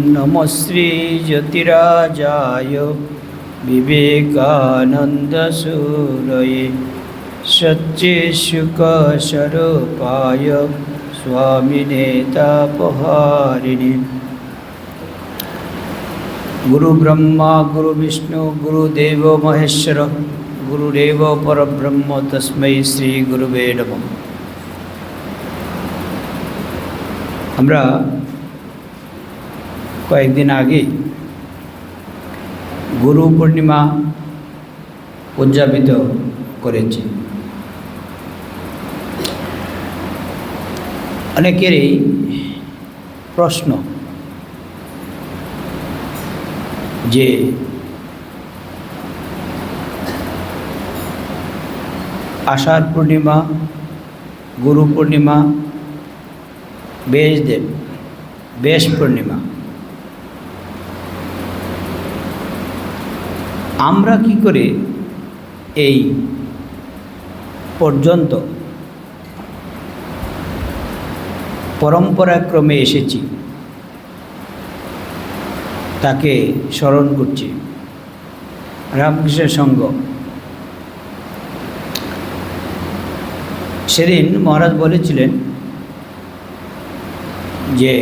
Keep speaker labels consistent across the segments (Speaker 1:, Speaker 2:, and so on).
Speaker 1: নমশ্রী জ্যোতিরাজায় বিবেকানন্দসূরয়ে সচ্চেশুকস্বরূপায় স্বামিনে তাপহারিণী গুরু ব্রহ্মা গুরু বিষ্ণু গুরুদেব মহেশ্বর গুরুদেব পরব্রহ্ম তস্মৈ শ্রী গুরুবে নম আমরা কয়েকদিন আগে গুরু পূর্ণিমা উদযাপিত করেছি। অনেকেরই প্রশ্ন যে আষাঢ় পূর্ণিমা, গুরু পূর্ণিমা বেশদেব বেশ পূর্ণিমা আমরা কি করে এই পর্যন্ত পরম্পরাক্রমে এসেছি, তাকে স্মরণ করছি। রামকৃষ্ণ সঙ্গ সেদিন মহারাজ বলেছিলেন যে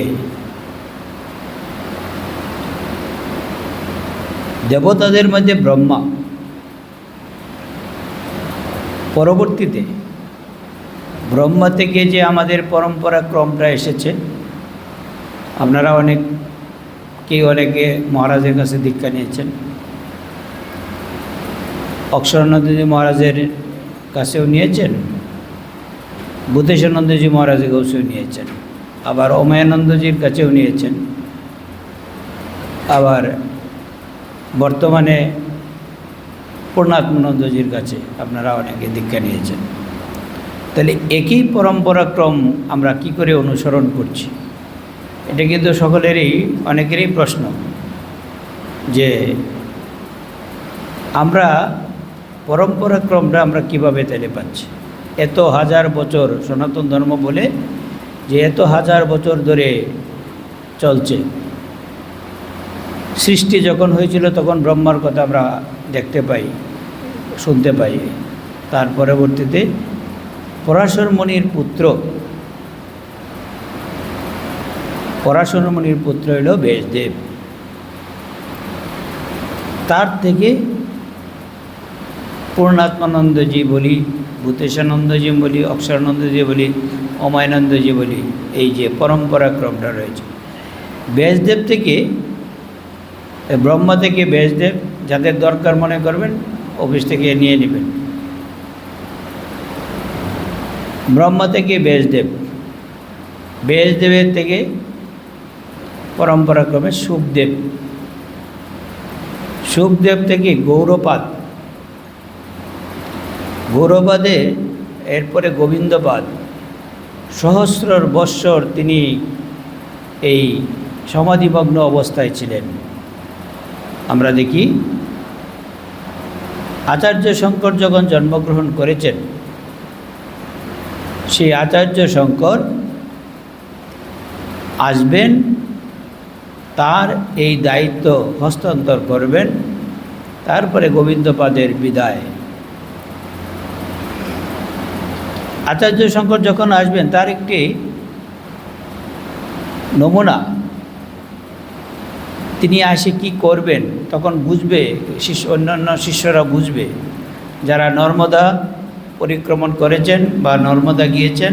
Speaker 1: দেবতাদের মধ্যে ব্রহ্মা। পরবর্তীতে ব্রহ্মা থেকে যে আমাদের পরম্পরা ক্রমটা এসেছে, আপনারা অনেক, কেউ অনেকে মহারাজের কাছে দীক্ষা নিয়েছেন। অক্ষরানন্দজি মহারাজের কাছেও নিয়েছেন ভূতেশানন্দজি মহারাজের কাছেও নিয়েছেন, আবার অময়ানন্দজির কাছেও নিয়েছেন, আবার বর্তমানে পূর্ণাত্মানন্দজির কাছে আপনারা অনেকে দীক্ষা নিয়েছেন। তাহলে একই পরম্পরাক্রম আমরা কি করে অনুসরণ করছি? এটা কিন্তু সকলেরই, অনেকেরই প্রশ্ন যে আমরা পরম্পরাক্রমটা আমরা কীভাবে তেলে পাচ্ছি? এত হাজার বছর সনাতন ধর্ম বলে যে এত হাজার বছর ধরে চলছে। সৃষ্টি যখন হয়েছিল, তখন ব্রহ্মার কথা আমরা দেখতে পাই, শুনতে পাই। তার পরবর্তীতে পরাশর মণির পুত্র, পরাশর মণির পুত্র হইল বেশদেব। তার থেকে পূর্ণাত্মানন্দজি বলি, ভূতেশানন্দজি বলি, অক্ষরানন্দজি বলি, অমায়ানন্দজি বলি, এই যে পরম্পরাক্রমটা রয়েছে। ব্যাসদেব থেকে ব্রহ্মা থেকে ব্যাসদেব যাদের দরকার মনে করবেন, অফিস থেকে নিয়ে নেবেন। ব্রহ্মা থেকে ব্যাসদেব। ব্যাসদেবের থেকে পরম্পরাক্রমে সুখদেব। সুখদেব থেকে গৌরপাদ। গৌরবাদে এরপরে গোবিন্দপাদ। সহস্রর বৎসর তিনি এই সমাধিমগ্ন অবস্থায় ছিলেন। আমরা দেখি, আচার্য শঙ্কর যখন জন্মগ্রহণ করেছেন, সেই আচার্য শঙ্কর আসবেন, তার এই দায়িত্ব হস্তান্তর করবেন, তারপরে গোবিন্দপাদের বিদায়। আচার্য শঙ্কর যখন আসবেন, তার একটি নমুনা তিনি আসে কি করবেন, তখন বুঝবে, শিষ্য, অন্যান্য শিষ্যরা বুঝবে। যারা নর্মদা পরিক্রমণ করেছেন বা নর্মদা গিয়েছেন,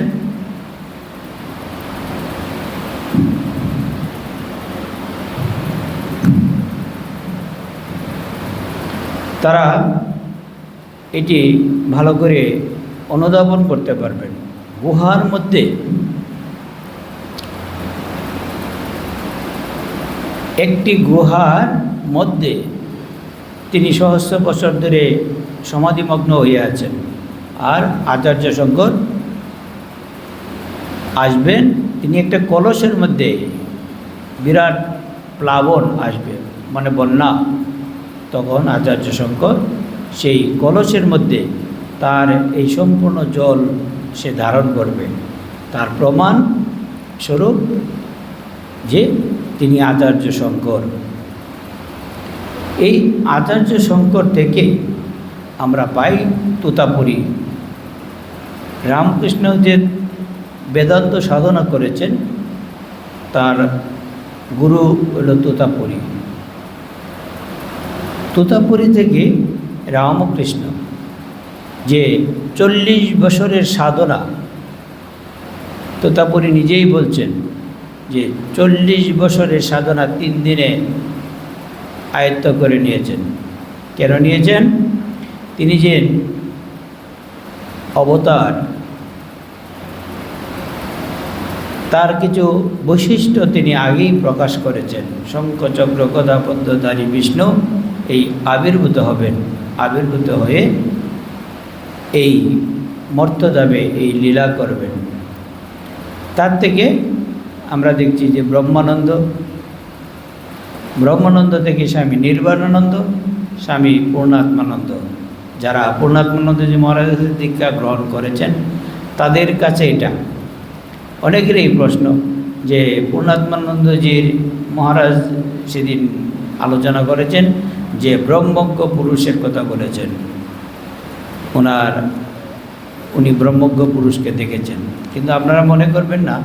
Speaker 1: তারা এটি ভালো করে অনুধাবন করতে পারবেন। গুহার মধ্যে একটি গুহার মধ্যে তিনি সহস্র বছর ধরে সমাধিমগ্ন হয়ে আছেন। আর আচার্য শঙ্কর আসবেন, তিনি একটা কলসের মধ্যে বিরাট প্লাবন আসবে মানে বন্যা। তখন আচার্য শঙ্কর সেই কলসের মধ্যে তার এই সম্পূর্ণ জল সে ধারণ করবে। তার প্রমাণ স্বরূপ যে তিনি আচার্য শঙ্কর। এই আচার্য শঙ্কর থেকে আমরা পাই তোতাপুরী। রামকৃষ্ণ যে বেদান্ত সাধনা করেছেন, তার গুরু হল তোতাপুরী। তোতাপুরী থেকে রামকৃষ্ণ যে চল্লিশ বছরের সাধনা, তোতাপুরী নিজেই বলছেন যে চল্লিশ বছরের সাধনা তিন দিনে আয়ত্ত করে নিয়েছেন। কেন নিয়েছেন? তিনি যে অবতার, তার কিছু বৈশিষ্ট্য তিনি আগেই প্রকাশ করেছেন। শঙ্খচক্র গদা, পদ্মধারী, বিষ্ণু এই আবির্ভূত হবেন, আবির্ভূত হয়ে এই মর্তদাবে এই লীলা করবেন। তার থেকে আমরা দেখছি যে ব্রহ্মানন্দ ব্রহ্মানন্দ থেকে স্বামী নির্বাণানন্দ, স্বামী পূর্ণাত্মানন্দ। যারা পূর্ণাত্মানন্দজি মহারাজের দীক্ষা গ্রহণ করেছেন, তাদের কাছে এটা। অনেকেরই প্রশ্ন যে পূর্ণাত্মানন্দজির মহারাজ সেদিন আলোচনা করেছেন, যে ব্রহ্মজ্ঞ পুরুষের কথা বলেছেন। ওনার, উনি ব্রহ্মজ্ঞ পুরুষকে দেখেছেন। কিন্তু আপনারা মনে করবেন না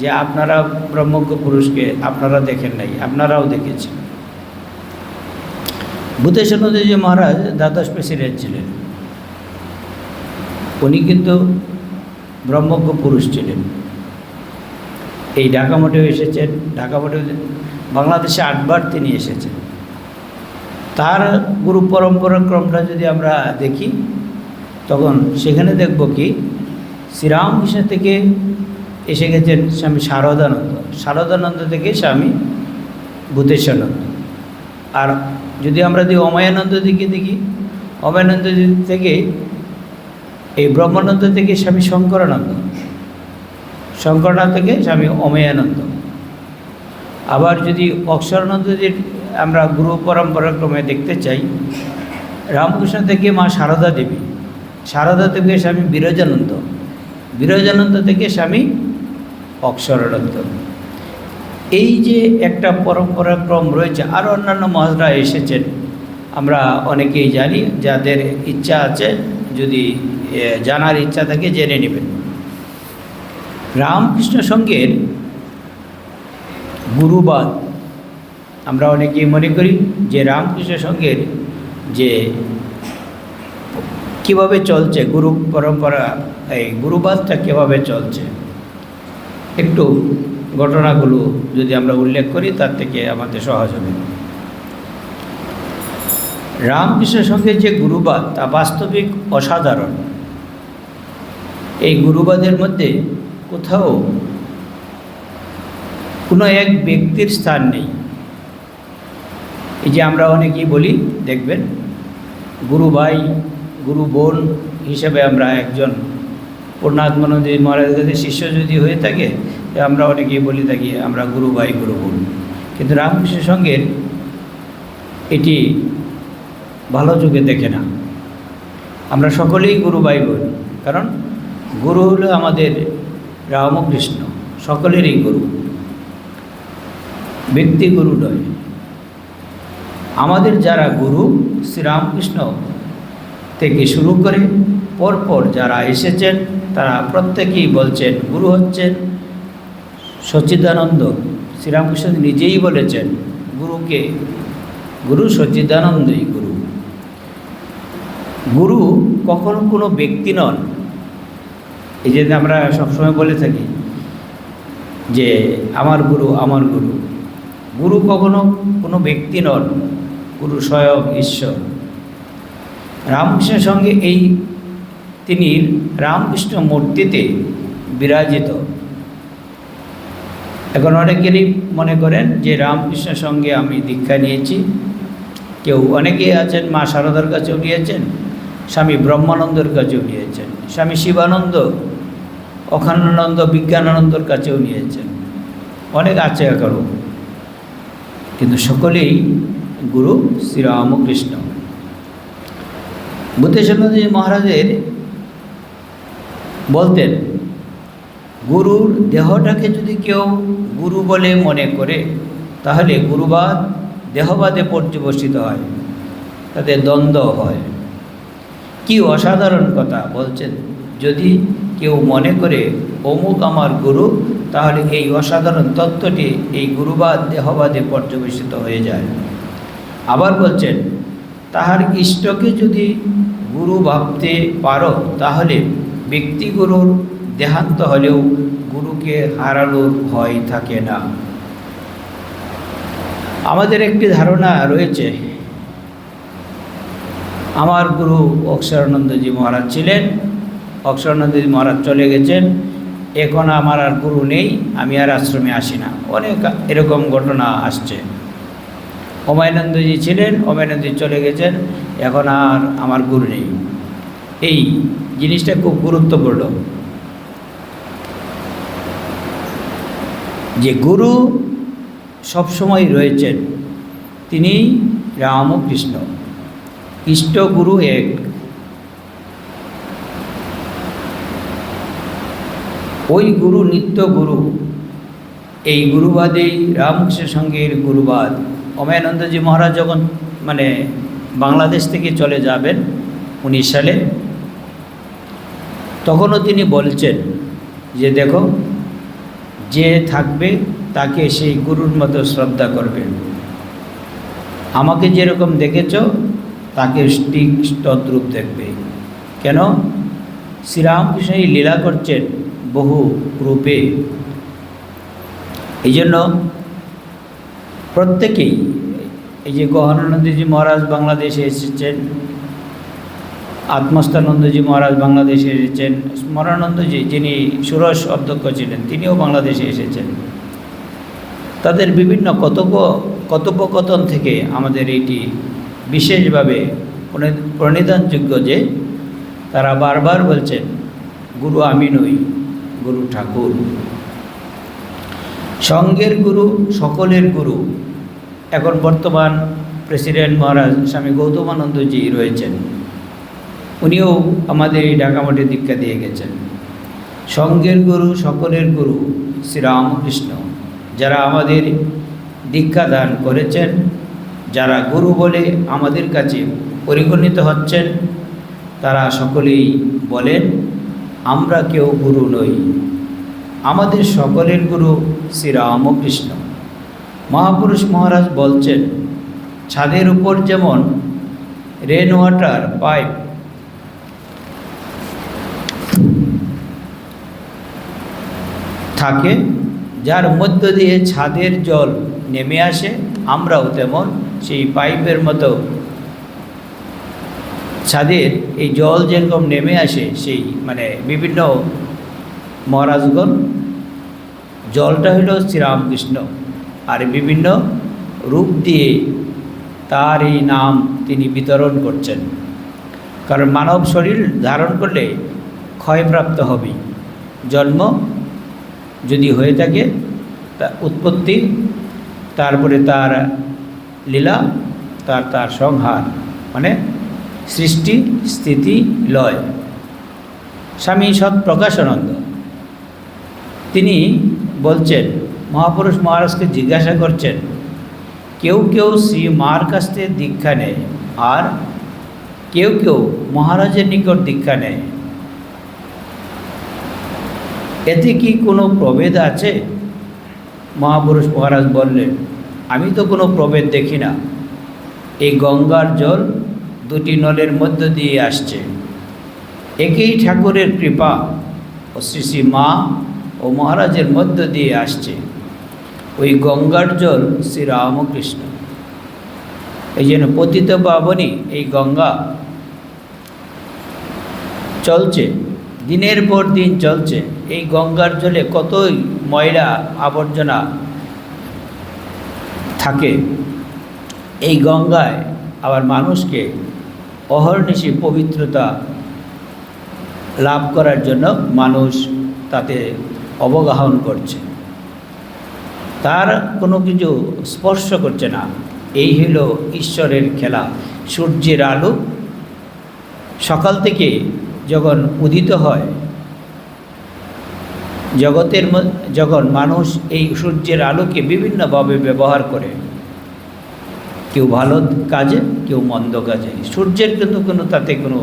Speaker 1: যে আপনারা ব্রহ্মজ্ঞ পুরুষকে আপনারা দেখেন নাই, আপনারাও দেখেছেন। ভূতেশানন্দজি মহারাজ দ্বাদশ প্রেসিডেন্ট ছিলেন। উনি কিন্তু ব্রহ্মজ্ঞ পুরুষ ছিলেন। এই ঢাকা মঠেও এসেছেন, ঢাকা মঠেও বাংলাদেশে আটবার তিনি এসেছেন। তার গুরু পরম্পরা ক্রমটা যদি আমরা দেখি, তখন সেখানে দেখব কি, শ্রীরামকৃষ্ণ থেকে এসে গেছেন স্বামী শারদানন্দ। শারদানন্দ থেকে স্বামী ভূতেশানন্দ আর যদি আমরা দিই অমায়ানন্দ দিকে দেখি, অময়ানন্দ থেকে এই ব্রহ্মানন্দ থেকে স্বামী শঙ্করানন্দ। শঙ্করানন্দ থেকে স্বামী অময়ানন্দ। আবার যদি অক্ষরানন্দজির আমরা গুরু পরম্পরা ক্রমে দেখতে চাই, রামকৃষ্ণ থেকে মা সারদা দেবী। সারদা থেকে স্বামী বিরজানন্দ। বিরজানন্দ থেকে স্বামী অক্ষরানন্দ এই যে একটা পরম্পরা ক্রম রয়েছে আরও অন্যান্য মহাজরা এসেছেন, আমরা অনেকেই জানি, যাদের ইচ্ছা আছে, যদি জানার ইচ্ছা থাকে, জেনে নেবেন। রামকৃষ্ণ সঙ্গের গুরুবাদ, আমরা অনেকেই মনে করি যে রামকৃষ্ণ সঙ্গের যে কীভাবে চলছে, গুরু পরম্পরা, এই গুরুবাদটা কীভাবে চলছে একটু ঘটনাগুলো যদি আমরা উল্লেখ করি, তার থেকে আমাদের সহজ হবে। রামকৃষ্ণের সঙ্গে যে গুরুবাদ, তা বাস্তবিক অসাধারণ। এই গুরুবাদের মধ্যে কোথাও কোনো এক ব্যক্তির স্থান নেই। এই যে আমরা অনেকেই বলি, দেখবেন, গুরু ভাই, গুরু বোন হিসেবে আমরা একজন পূর্ণাত্মানন্দ মহারাজের কাছে শিষ্য যদি হয়ে থাকে, আমরা অনেকেই বলি থাকি, আমরা গুরু ভাই গুরু বোন। কিন্তু রামকৃষ্ণের সঙ্গে এটি ভালো চোখে দেখে না। আমরা সকলেই গুরু ভাই বোন, কারণ গুরু হলো আমাদের রামকৃষ্ণ, সকলেরই গুরু। ব্যক্তি গুরু নয়। আমাদের যারা গুরু, শ্রীরামকৃষ্ণ থেকে শুরু করে পরপর যারা এসেছেন তারা প্রত্যেকেই বলছেন, গুরু হচ্ছেন সচ্চিদানন্দ। শ্রীরামকৃষ্ণ নিজেই বলেছেন, গুরুকে, গুরু সচ্চিদানন্দই গুরু। গুরু কখনো কোনো ব্যক্তি নন। এই যে আমরা সবসময় বলে থাকি যে, আমার গুরু আমার গুরু। গুরু কখনো কোনো ব্যক্তি নন, গুরু স্বয়ং ঈশ্বর। রামকৃষ্ণের সঙ্গে এই তিনি রামকৃষ্ণ মূর্তিতে বিরাজিত। এখন অনেকেরই মনে করেন যে রামকৃষ্ণের সঙ্গে আমি দীক্ষা নিয়েছি। কেউ অনেকেই আছেন, মা শারদার কাছেও নিয়েছেন স্বামী ব্রহ্মানন্দর কাছেও নিয়েছেন স্বামী শিবানন্দ অখানানন্দ বিজ্ঞানানন্দর কাছেও নিয়েছেন অনেক আছে এখনও কিন্তু সকলেই গুরু শ্রীরামকৃষ্ণ বুদ্ধেশ্বরী মহারাজের বলতেন, গুরুর দেহটাকে যদি কেউ গুরু বলে মনে করে, তাহলে গুরুবাদ দেহবাদে পর্যবসিত হয়, তাতে দ্বন্দ্ব হয়। কি অসাধারণ কথা, বলছেন, যদি কেউ মনে করে, অমুক আমার গুরু তাহলে এই অসাধারণ তত্ত্বটি এই গুরুবাদ দেহবাদে পর্যবেসিত হয়ে যায়। আবার বলছেন, তাহার ইষ্টকে যদি গুরু ভাবতে পারো, তাহলে ব্যক্তিগুরুর দেহান্ত হলেও গুরুকে হারানোর ভয় থাকে না। আমাদের একটি ধারণা রয়েছে। আমার গুরু অক্ষরানন্দজি মহারাজ ছিলেন। অক্ষরানন্দজি মহারাজ চলে গেছেন। এখন আমার আর গুরু নেই, আমি আর আশ্রমে আসি না। অনেক এরকম ঘটনা আসছে। অময়ানন্দজি ছিলেন অময়ানন্দজি চলে গেছেন, এখন আর আমার গুরু নেই। এই জিনিসটা খুব গুরুত্বপূর্ণ। যে গুরু সবসময় রয়েছেন, তিনি রাম রামকৃষ্ণ। কৃষ্ণ গুরু এক। ওই গুরু নিত্য গুরু। এই গুরুবাদেই রামকৃষ্ণ সঙ্গের গুরুবাদ। অময়ানন্দজি মহারাজ যখন মানে বাংলাদেশ থেকে চলে যাবেন, উনিশ সালে তখনও তিনি বলছেন যে দেখো, যে থাকবে তাকে সেই গুরুর মতো শ্রদ্ধা করবে। আমাকে যেরকম দেখেছ, তাকে ঠিক তদ্রূপ দেখবে। কেন? শ্রীরামকৃষ্ণ এই লীলা করছেন বহু রূপে। এই জন্য প্রত্যেকেই, এই যে গহনানন্দজি মহারাজ বাংলাদেশে এসেছেন আত্মস্থানন্দজি মহারাজ বাংলাদেশে এসেছেন। স্মরানন্দজি যিনি ষোড়শ অধ্যক্ষ ছিলেন, তিনিও বাংলাদেশে এসেছেন। তাদের বিভিন্ন কতব্য কথোপকথন থেকে আমাদের এটি বিশেষভাবে প্রণি- প্রণিধানযোগ্য যে তারা বারবার বলছেন, গুরু আমি নই, গুরু ঠাকুর। সঙ্গের গুরু, সকলের গুরু। এখন বর্তমান প্রেসিডেন্ট মহারাজ স্বামী গৌতমানন্দজি রয়েছেন। উনিও আমাদের এই ঢাকামাটি দীক্ষা দিয়ে গেছেন। সঙ্গের গুরু, সকলের গুরু শ্রীরামকৃষ্ণ, যারা আমাদের দীক্ষা দান করেছেন, যারা গুরু বলে আমাদের কাছে পরিগণিত হচ্ছেন, তারা সকলেই বলেন, আমরা কেউ গুরু নই। আমাদের সকলের গুরু শ্রীরামকৃষ্ণ। মহাপুরুষ মহারাজ বলছেন, ছাদের উপর যেমন রেন ওয়াটার পাইপ থাকে, যার মধ্য দিয়ে ছাদের জল নেমে আসে, আমরাও তেমন সেই পাইপের মতো ছাদের এই জল যেরকম নেমে আসে, সেই মানে বিভিন্ন মহারাজগণ, জলটা হলো শ্রীরামকৃষ্ণ আর বিভিন্ন রূপ দিয়ে তার এই নাম তিনি বিতরণ করছেন। কারণ মানব শরীর ধারণ করলে ক্ষয়প্রাপ্ত হবে জন্ম যদি হয়ে থাকে, তা উৎপত্তি, তারপরে তার লীলা, তার তার সংহার মানে সৃষ্টি, স্থিতি, লয়। স্বামী সৎ প্রকাশানন্দ। তিনি বলছেন, মহাপুরুষ মহারাজকে জিজ্ঞাসা করছেন, কেউ কেউ শ্রী মার কাছ দীক্ষা নেয়, আর কেউ কেউ মহারাজের নিকট দীক্ষা নেয়। এতে কি কোনো প্রভেদ আছে? মহাপুরুষ মহারাজ বললেন, আমি তো কোনো প্রভেদ দেখি না। এই গঙ্গার জল দুটি নলের মধ্য দিয়ে আসছে। একেই ঠাকুরের কৃপা ও শ্রী শ্রী মা ও মহারাজের মধ্য দিয়ে আসছে। ওই গঙ্গার জল শ্রী রামকৃষ্ণ। এই জন্য পতিত পাবনী এই গঙ্গা চলছে। দিনের পর দিন চলছে। এই গঙ্গার জলে কতই ময়লা আবর্জনা থাকে, এই গঙ্গায় আবার মানুষকে অহর্নিশি পবিত্রতা লাভ করার জন্য মানুষ তাতে অবগাহন করছে। তার কোনো কিছু স্পর্শ করছে না। এই হলো ঈশ্বরের খেলা। সূর্যের আলো সকাল থেকে যখন উদিত হয়, জগতের যখন মানুষ এই সূর্যের আলোকে বিভিন্নভাবে ব্যবহার করে, কেউ ভালো কাজে, কেউ মন্দ কাজে, সূর্যের কিন্তু কোনো তাতে কোনো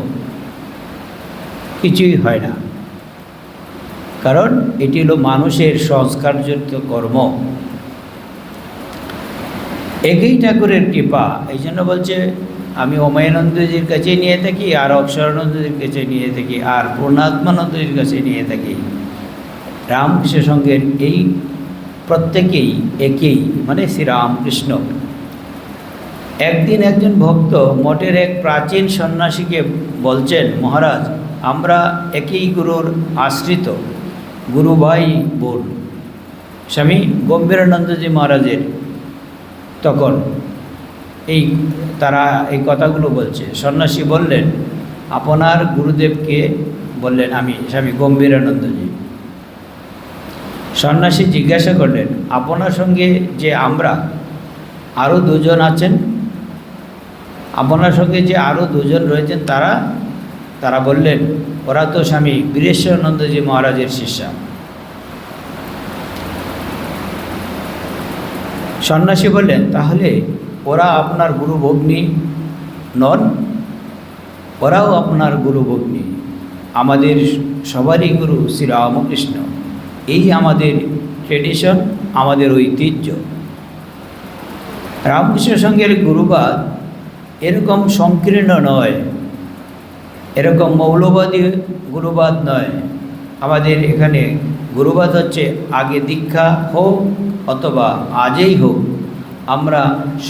Speaker 1: কিছুই হয় না। কারণ এটি হলো মানুষের সংস্কারযুক্ত কর্ম। একই ঠাকুরের কৃপা, এই জন্য বলছে আমি অময়ানন্দজির কাছে নিয়ে থাকি, আর অক্ষরানন্দজির কাছে নিয়ে থাকি, আর পূর্ণাত্মানন্দজির কাছে নিয়ে থাকি। রামকৃষ্ণ সঙ্গের এই প্রত্যেকেই একেই মানে শ্রীরামকৃষ্ণ। একদিন একজন ভক্ত মঠের এক প্রাচীন সন্ন্যাসীকে বলছেন, মহারাজ, আমরা একই গুরুর আশ্রিত, গুরু ভাই বোন, স্বামী গম্ভীরানন্দজি মহারাজের তখন এই তারা এই কথাগুলো বলছে। সন্ন্যাসী বললেন, আপনার গুরুদেবকে, বললেন আমি, স্বামী গম্ভীরানন্দজি। সন্ন্যাসী জিজ্ঞাসা করলেন, আপনার সঙ্গে যে আমরা আরও দুজন আছেন? আপনার সঙ্গে যে আরও দুজন রয়েছেন তারা তারা বললেন, ওরা তো স্বামী বীরেশ্বরানন্দজি মহারাজের শিষ্যা। সন্ন্যাসী বললেন, তাহলে ওরা আপনার গুরু ভগ্নী নন, ওরাও আপনার গুরু ভগ্নী। আমাদের সবারই গুরু শ্রীরামকৃষ্ণ এই আমাদের ট্রেডিশন আমাদের ঐতিহ্য। রামকৃষ্ণ সঙ্গের গুরুবাদ এরকম সংকীর্ণ নয়, এরকম মৌলবাদী গুরুবাদ নয়। আমাদের এখানে গুরুবাদ হচ্ছে আগে দীক্ষা হোক অথবা আজই হোক। আমরা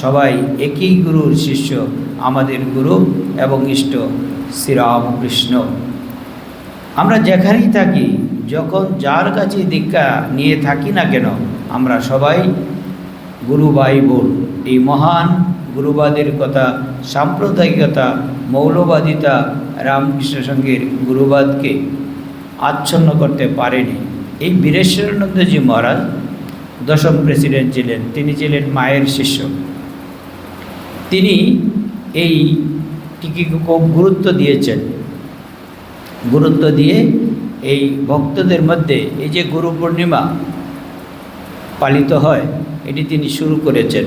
Speaker 1: সবাই একই গুরুর শিষ্য, আমাদের গুরু এবং ইষ্ট, শ্রীরামকৃষ্ণ। আমরা যেখানেই থাকি, যখন যার কাছে দীক্ষা নিয়ে থাকি না কেন, আমরা সবাই গুরু ভাই বোন। এই মহান গুরুবাদের কথা, সাম্প্রদায়িকতা, মৌলবাদিতা রামকৃষ্ণ সঙ্গের গুরুবাদকে আচ্ছন্ন করতে পারেনি। এই বীরেশ্বরানন্দজি মহারাজ দশম প্রেসিডেন্ট ছিলেন। তিনি ছিলেন মায়ের শিষ্য। তিনি এই খুব গুরুত্ব দিয়েছেন। গুরুত্ব দিয়ে এই ভক্তদের মধ্যে এই যে গুরু পূর্ণিমা পালিত হয়, এটি তিনি শুরু করেছেন।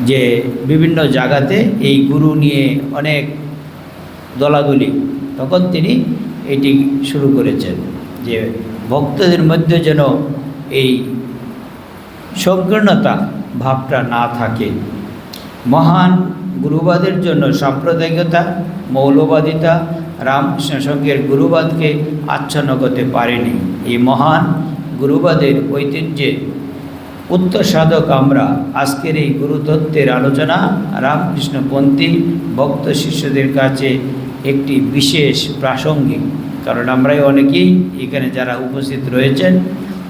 Speaker 1: যে বিভিন্ন জায়গাতে এই গুরু নিয়ে অনেক দলাদলি, তখন তিনি এটি শুরু করেছেন। যে ভক্তদের মধ্যে যেন এই সংকীর্ণতা ভাবটা না থাকে। মহান গুরুবাদের জন্য সাম্প্রদায়িকতা, মৌলবাদিতা রামকৃষ্ণ সঙ্গের গুরুবাদকে আচ্ছন্ন করতে পারেনি। এই মহান গুরুবাদের ঐতিহ্যে উত্তর সাধক আমরা আজকের এই গুরুতত্ত্বের আলোচনা রামকৃষ্ণপন্থী ভক্ত শিষ্যদের কাছে একটি বিশেষ প্রাসঙ্গিক। কারণ আমরাই অনেকেই এখানে যারা উপস্থিত রয়েছেন,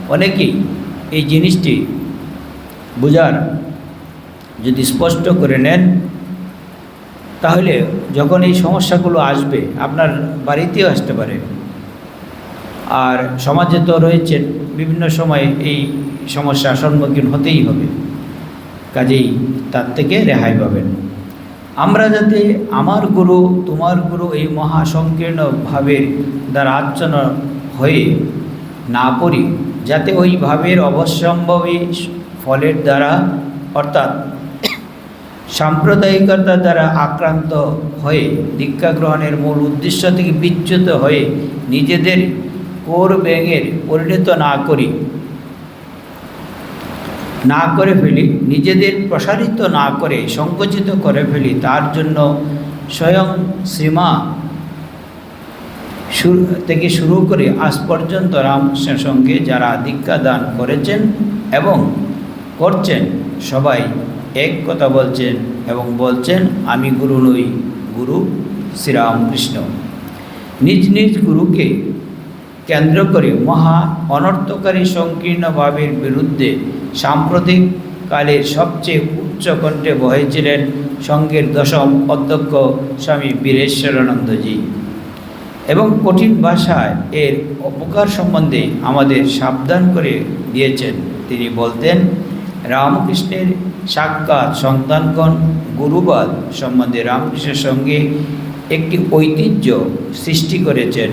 Speaker 1: অনেকেই এই জিনিসটি বোঝার যদি স্পষ্ট করে নেন, তাহলে যখন এই সমস্যাগুলো আসবে, আপনার বাড়িতেও আসতে পারে। আর সমাজে তো রয়েছেন বিভিন্ন সময় এই সমস্যার সম্মুখীন হতেই হবে। কাজেই তার থেকে রেহাই পাবেন। আমরা যাতে আমার গুরু, তোমার গুরু এই মহা সংকীর্ণ ভাবের দ্বারা আচ্ছন্ন হয়ে না পড়ি, যাতে ওই ভাবের অবশ্যম্ভাবী ফলের দ্বারা, অর্থাৎ সাম্প্রদায়িকতার দ্বারা আক্রান্ত হয়ে, দীক্ষা গ্রহণের মূল উদ্দেশ্য থেকে বিচ্যুত হয়ে নিজেদের কোর ব্যাঙের পরিণত না করি, না করে ফেলি, নিজেদের প্রসারিত না করে, সংকুচিত করে ফেলি, তার জন্য স্বয়ং শ্রীমা শুরু থেকে শুরু করে আজ পর্যন্ত রামকৃষ্ণের সঙ্গে যারা দীক্ষা দান করেছেন এবং করছেন, সবাই এক কথা বলছেন এবং বলছেন, আমি গুরু নই, গুরু শ্রীরামকৃষ্ণ। নিজ নিজ গুরুকে কেন্দ্র করে মহা অনর্থকারী সংকীর্ণ ভাবের বিরুদ্ধে সাম্প্রতিক কালের সবচেয়ে উচ্চ কণ্ঠে বহেছিলেন সঙ্গের দশম অধ্যক্ষ স্বামী বীরেশ্বরানন্দজি। এবং কঠিন ভাষায় এর অপকার সম্বন্ধে আমাদের সাবধান করে দিয়েছেন। তিনি বলতেন রামকৃষ্ণের সাক্ষাৎ সন্তানগণ গুরুবাদ সম্বন্ধে রামকৃষ্ণের সঙ্গে একটি ঐতিহ্য সৃষ্টি করেছেন।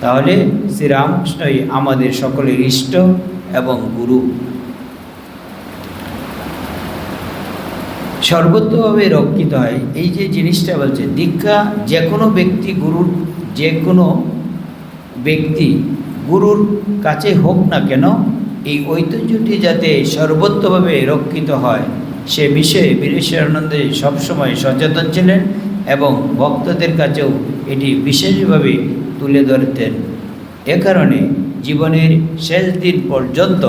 Speaker 1: তাহলে শ্রীরামকৃষ্ণই আমাদের সকলের ইষ্ট এবং গুরু। সর্বত্রভাবে রক্ষিত হয়। এই যে জিনিসটা বলছে, দীক্ষা যে কোনো ব্যক্তি গুরুর যে কোনো ব্যক্তি গুরুর কাছে হোক না কেন এই ঐতিহ্যটি যাতে সর্বত্রভাবে রক্ষিত হয়, সে বিষয়ে বীরেশ্বরানন্দে সবসময় সচেতন ছিলেন এবং ভক্তদের কাছেও এটি বিশেষভাবে তুলে ধরতেন। এ কারণে জীবনের শেষ দিন পর্যন্ত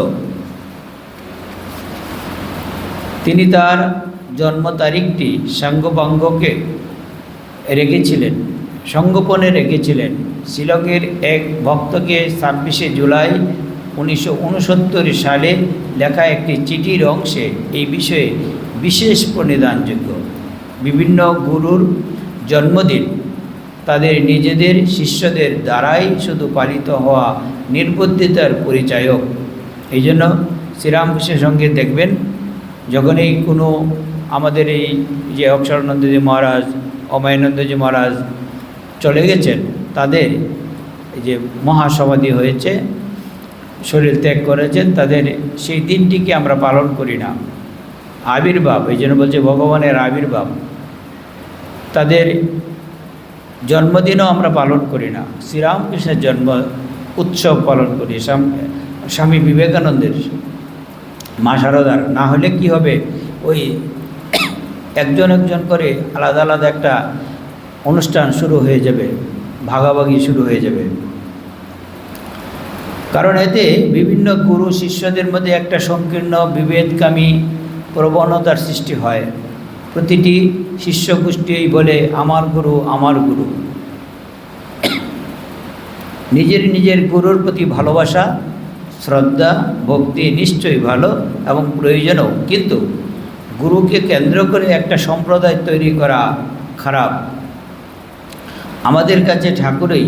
Speaker 1: তিনি তার জন্ম তারিখটি সাঙ্গপাঙ্গকে রেখেছিলেন, সঙ্গোপনে রেখেছিলেন। শিলংয়ের এক ভক্তকে ছাব্বিশে জুলাই উনিশশো উনসত্তর সালে লেখা একটি চিঠির অংশে এই বিষয়ে বিশেষ প্রণিধানযোগ্য। বিভিন্ন গুরুর জন্মদিন তাদের নিজেদের শিষ্যদের দ্বারাই শুধু পালিত হওয়া নির্বুদ্ধিতার পরিচায়ক। এই জন্য শ্রীরামকৃষ্ণের সঙ্গে দেখবেন, যখনই কোনো আমাদের এই যে অক্ষরানন্দজি মহারাজ, অময়ানন্দজি মহারাজ চলে গেছেন, তাদের এই যে মহাসমাধি হয়েছে শরীর ত্যাগ করেছেন, তাদের সেই দিনটিকে আমরা পালন করি না। আবির্ভাব, এই জন্য বলছে ভগবানের আবির্ভাব। তাদের জন্মদিনও আমরা পালন করি না। শ্রীরামকৃষ্ণের জন্ম উৎসব পালন করি, স্বামী বিবেকানন্দের মা শারদার না হলে কি হবে? ওই একজন একজন করে আলাদা আলাদা একটা অনুষ্ঠান শুরু হয়ে যাবে, ভাগাভাগি শুরু হয়ে যাবে। কারণ এতে বিভিন্ন গুরু শিষ্যদের মধ্যে একটা সংকীর্ণ বিভেদকামী প্রবণতার সৃষ্টি হয়। প্রতিটি শিষ্য গোষ্ঠী বলে, আমার গুরু আমার গুরু। নিজের নিজের গুরুর প্রতি ভালোবাসা, শ্রদ্ধা, ভক্তি নিশ্চয়ই ভালো এবং প্রয়োজনও। কিন্তু গুরুকে কেন্দ্র করে একটা সম্প্রদায় তৈরি করা খারাপ। আমাদের কাছে ঠাকুরই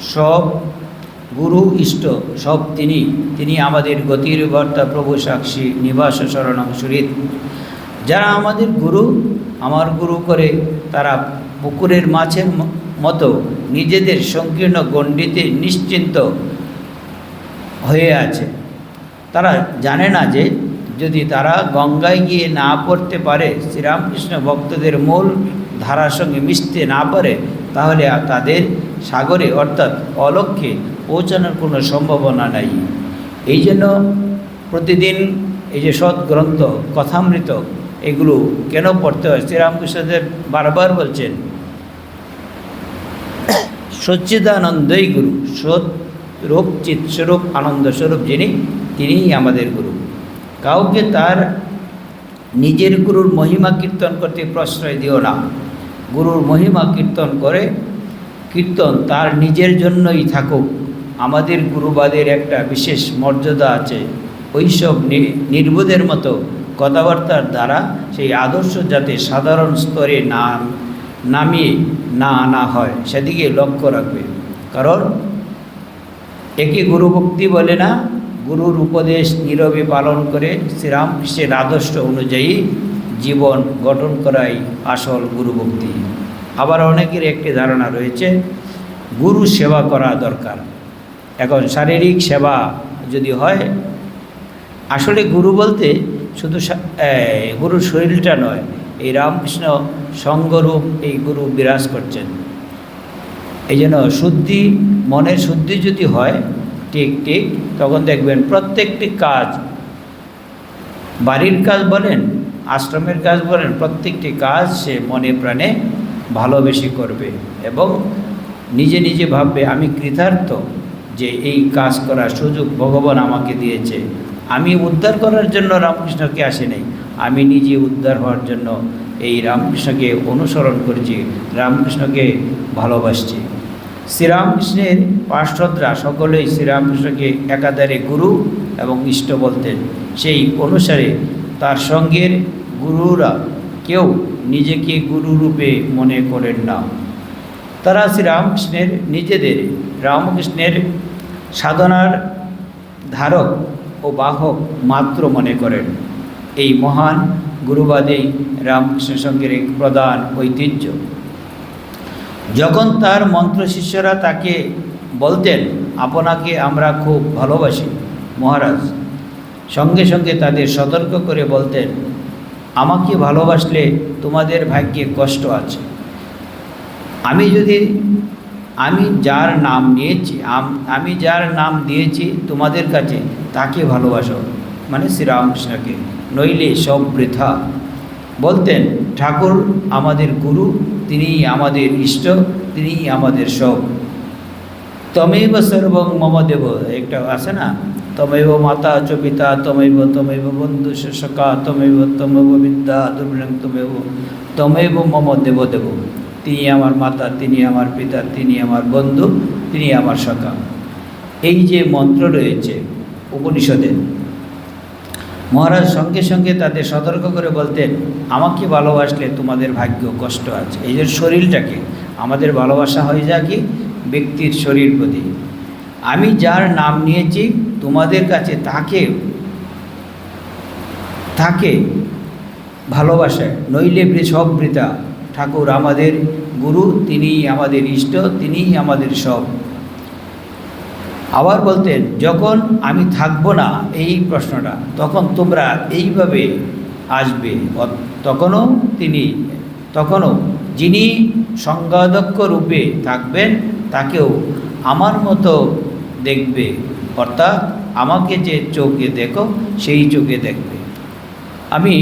Speaker 1: সব গুরু ইষ্ট, সব তিনি তিনি আমাদের গতির বর্তা প্রভু সাক্ষী নিবাস শরণং সুরিত। যারা আমাদের গুরু, আমার গুরু করে, তারা পুকুরের মাছের মতো নিজেদের সংকীর্ণ গণ্ডিতে নিশ্চিন্ত হয়ে আছে। তারা জানে না যে, যদি তারা গঙ্গায় গিয়ে না পড়তে পারে, শ্রীরামকৃষ্ণ ভক্তদের মূল ধারার সঙ্গে মিশতে না পারে, তাহলে তাদের সাগরে, অর্থাৎ অলক্ষ্যে পৌঁছানোর কোনো সম্ভাবনা নাই। এই জন্য প্রতিদিন এই যে সৎ গ্রন্থ, কথামৃত, এগুলো কেন পড়তে হয়? শ্রীরামকৃষ্ণদেব বারবার বলছেন, সচ্চিদানন্দই গুরু, সৎ রূপ চিৎস্বরূপ আনন্দ স্বরূপ যিনি, তিনিই আমাদের গুরু। কাউকে তার নিজের গুরুর মহিমা কীর্তন করতে প্রশ্রয় দিও না। গুরুর মহিমা কীর্তন করে, কীর্তন তার নিজের জন্যই থাকুক। আমাদের গুরুবাদের একটা বিশেষ মর্যাদা আছে। ওইসব নির্বোধের মতো কথাবার্তার দ্বারা সেই আদর্শ যাতে সাধারণ স্তরে না, নামিয়ে না আনা হয়, সেদিকে লক্ষ্য রাখবে। কারণ একে গুরুভক্তি বলে না, গুরুর উপদেশ নীরবে পালন করে শ্রীরামকৃষ্ণের আদর্শ অনুযায়ী জীবন গঠন করাই আসল গুরুভক্তি। আবার অনেকের একটি ধারণা রয়েছে, গুরু সেবা করা দরকার। এখন শারীরিক সেবা যদি হয়, আসলে গুরু বলতে শুধু গুরুর শরীরটা নয়, এই রামকৃষ্ণ সঙ্গরূপ এই গুরু বিরাজ করছেন। এই জন্য শুদ্ধি, মনের শুদ্ধি যদি হয়, ঠিক ঠিক, তখন দেখবেন প্রত্যেকটি কাজ, বাড়ির কাজ বলেন, আশ্রমের কাজ বলেন, প্রত্যেকটি কাজ সে মনে প্রাণে ভালোবেসে করবে এবং নিজে নিজে ভাববে, আমি কৃতার্থ। যে এই কাজ করার সুযোগ ভগবান আমাকে দিয়েছে। আমি উদ্ধার করার জন্য রামকৃষ্ণকে আসে নাই আমি নিজে উদ্ধার হওয়ার জন্য এই রামকৃষ্ণকে অনুসরণ করেছি, রামকৃষ্ণকে ভালোবাসছি। শ্রীরামকৃষ্ণের পার্শ্বদরা সকলেই শ্রীরামকৃষ্ণকে একাধারে গুরু এবং ইষ্ট বলতেন। সেই অনুসারে তার সঙ্গের গুরুরা কেউ নিজেকে গুরুরূপে মনে করেন না। তারা শ্রীরামকৃষ্ণের নিজেদের রামকৃষ্ণের সাধনার ধারক ও বাহক মাত্র মনে করেন। এই মহান গুরুবাদী রামকৃষ্ণ সঙ্গের এক প্রধান ঐতিহ্য। যখন তার মন্ত্র শিষ্যরা তাকে বলতেন, আপনাকে আমরা খুব ভালোবাসি, মহারাজ। সঙ্গে সঙ্গে তাদের সতর্ক করে বলতেন, আমাকে ভালোবাসলে তোমাদের ভাগ্যে কষ্ট আছে। আমি যদি আমি যার নাম নিয়েছি, আম- যার নাম দিয়েছি তোমাদের কাছে, তাকে ভালোবাসো। মানে শ্রীরামকৃষ্ণকে। নইলে সব বৃথা। বলতেন, ঠাকুর আমাদের গুরু তিনি আমাদের ইষ্ট তিনি আমাদের সব। তমেব সর্বং মম দেব। একটা আছে না? তমেব মাতা চ পিতা, তমেব তমেব বন্ধু সকা তমেব তমেব বিদ্যা তমেব তমেব মম দেব দেব। তিনি আমার মাতা, তিনি আমার পিতা, তিনি আমার বন্ধু, তিনি আমার সকা এই যে মন্ত্র রয়েছে উপনিষদে, মহারাজ সঙ্গে সঙ্গে তাদের সতর্ক করে বলতেন, আমাকে ভালোবাসলে তোমাদের ভাগ্য কষ্ট আছে। এই যে শরীরটাকে, আমাদের ভালোবাসা হয়ে যায় কি? ব্যক্তির শরীর প্রতি। আমি যার নাম নিয়েছি, তোমাদের কাছে তাকে তাকে ভালোবাসায় নইলে সব বৃতা ঠাকুর আমাদের গুরু, তিনিই আমাদের ইষ্ট, তিনিই আমাদের সব। আবার বলতেন, যখন আমি থাকব না, এই প্রশ্নটা, তখন তোমরা এইভাবে আসবে। তখনও তিনি, তখনও যিনি সংবাদক্ষ রূপে থাকবেন, তাকেও আমার মতো দেখবে। অর্থাৎ আমাকে যে চোখে দেখো, সেই চোখে দেখবে। আমি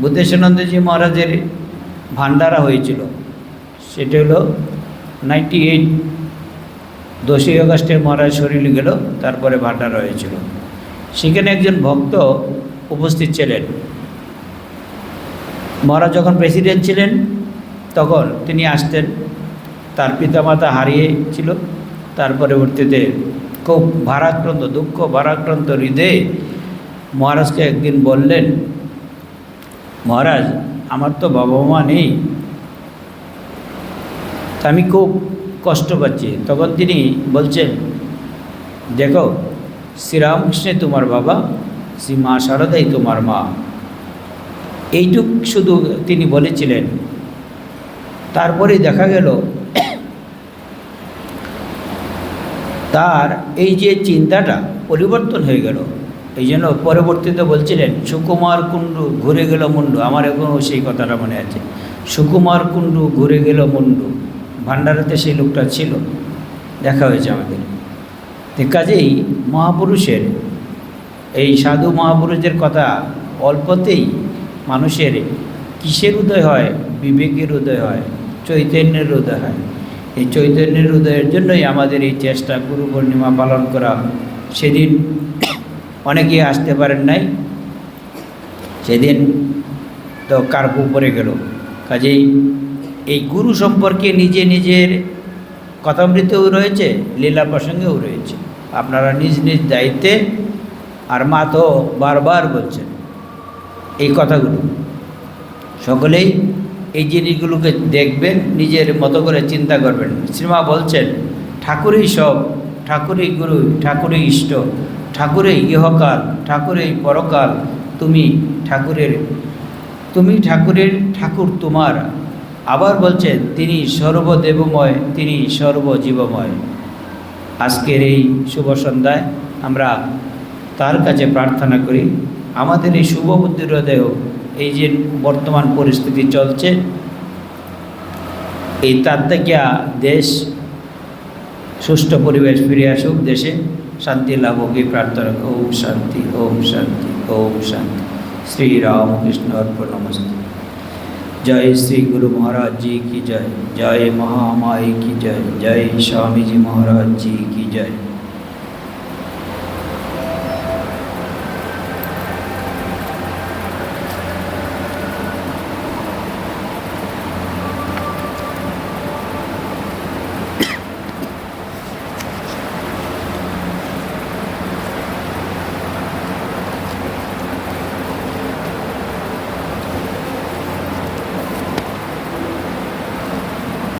Speaker 1: বুদ্ধেশানন্দজি মহারাজের ভান্ডারা হয়েছিল। সেটা হলো নাইনটি এইট দশই আগস্টে মহারাজ শরীরে গেল, তারপরে ভান্ডারা হয়েছিল। সেখানে একজন ভক্ত উপস্থিত ছিলেন। মহারাজ যখন প্রেসিডেন্ট ছিলেন, তখন তিনি আসতেন। তার পিতামাতা হারিয়েছিল তার পরবর্তীতে খুব ভারাক্রান্ত, দুঃখ ভারাক্রান্ত হৃদয়ে মহারাজকে একদিন বললেন, মহারাজ আমার তো বাবা মা নেই আমি খুব কষ্ট পাচ্ছি। তখন তিনি বলছেন, দেখো শ্রীরামকৃষ্ণে তোমার বাবা, শ্রী মা শারদাই তোমার মা। এইটুক শুধু তিনি বলেছিলেন। তারপরে দেখা গেল, তার এই যে চিন্তাটা পরিবর্তন হয়ে গেল। এই জন্য পরবর্তীতে বলছিলেন, সুকুমার কুণ্ডু ঘুরে গেল মুন্ডু। আমার এখনও সেই কথাটা মনে আছে। সুকুমার কুণ্ডু ঘুরে গেল মুন্ডু। ভান্ডারাতে সেই লোকটা ছিল। দেখা হয়েছে আমাদের। কাজেই মহাপুরুষের, এই সাধু মহাপুরুষের কথা অল্পতেই মানুষের কিসের উদয় হয়? বিবেকের উদয় হয়, চৈতন্যের উদয় হয়। এই চৈতন্যের উদয়ের জন্যই আমাদের এই চেষ্টা, গুরু পূর্ণিমা পালন করা সেদিন অনেকে আসতে পারেন নাই। সেদিন তো কার্পু পড়ে গেল। কাজেই এই গুরু সম্পর্কে নিজে নিজের কথামৃতেও রয়েছে, লীলা প্রসঙ্গেও রয়েছে। আপনারা নিজ নিজ দায়িত্বে আর মা তো বারবার বলছেন এই কথাগুলো। সকলেই এই জিনিসগুলোকে দেখবেন, নিজের মতো করে চিন্তা করবেন। শ্রীমা বলছেন, ঠাকুরই সব, ঠাকুরই গুরু, ঠাকুরই ইষ্ট ঠাকুরই ইহকাল ঠাকুরই পরকাল, তুমি ঠাকুরের তুমি ঠাকুরের ঠাকুর তোমার। আবার বলছেন তিনি সর্বদেবময়, তিনি সর্বজীবময়। আজকের এই শুভ সন্ধ্যায় আমরা তার কাছে প্রার্থনা করি, আমাদের এই শুভ বুদ্ধির হৃদয় এই যে বর্তমান পরিস্থিতি চলছে, এই তার থেকে দেশ, সুষ্ঠু পরিবেশ ফিরে আসুক দেশে। शांति लाभ होगी प्रार्थना ओम शांति ओम शांति ओम शांति। श्री राम कृष्ण अर्पण नमस्ते। जय श्री गुरु महाराज जी की जय। जय महामाई की जय। जय स्वामी जी महाराज जी की जय।